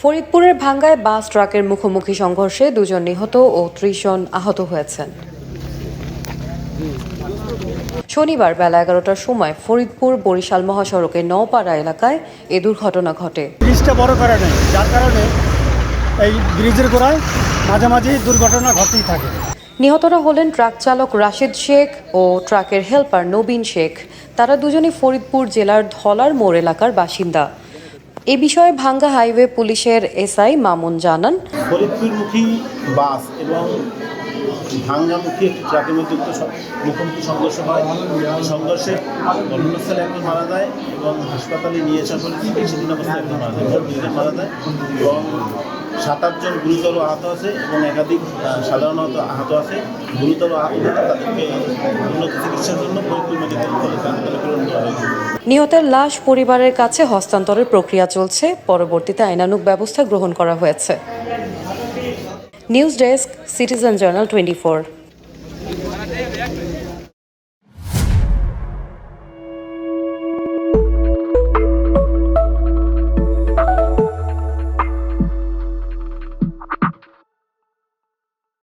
ফরিদপুরের ভাঙ্গায় বাস, ট্রাকের মুখোমুখি সংঘর্ষে দুজন নিহত ও ত্রিশ জন আহত হয়েছেন। শনিবার বেলা এগারোটার সময় ফরিদপুর বরিশাল মহাসড়কের নওপাড়া এলাকায় এ দুর্ঘটনা ঘটে। ব্রিজটা বড় করা নেই যার কারণে এই ব্রিজের গোড়ায় মাঝামাঝি দুর্ঘটনা ঘটতেই থাকে। নিহতরা হলেন ট্রাক চালক রাশেদ শেখ ও ট্রাকের হেল্পার নবীন শেখ। তারা দুজনে ফরিদপুর জেলার ধলার মোড় এলাকার বাসিন্দা। এ বিষয়ে ভাঙ্গা হাইওয়ে পুলিশের এসআই মামুন জানান। ফরিদপুরমুখী বাস এবং ভাঙ্গামুখী একটি ট্রাকের মধ্যে মুখোমুখি সংঘর্ষ হয়। সংঘর্ষে ঘটনাস্থলে একজন মারা যায় এবং হাসপাতালে নিয়ে আসার ফলে চিকিৎসাধীন অবস্থায় একজন মারা যায়। মারা যায় এবং সাত আটজন গুরুতর আহত আছে এবং একাধিক সাধারণত আহত আছে। গুরুতর আহত তাদেরকে উন্নত চিকিৎসার জন্য ফরিদপুর মেডিকেল কলেজ হাসপাতালে প্রেরণ করা হয়েছে। নিহতের লাশ পরিবারের কাছে হস্তান্তরের প্রক্রিয়া চলছে। পরবর্তীতে আইনানুগ ব্যবস্থা গ্রহণ করা হয়েছে। News desk, citizen journal twenty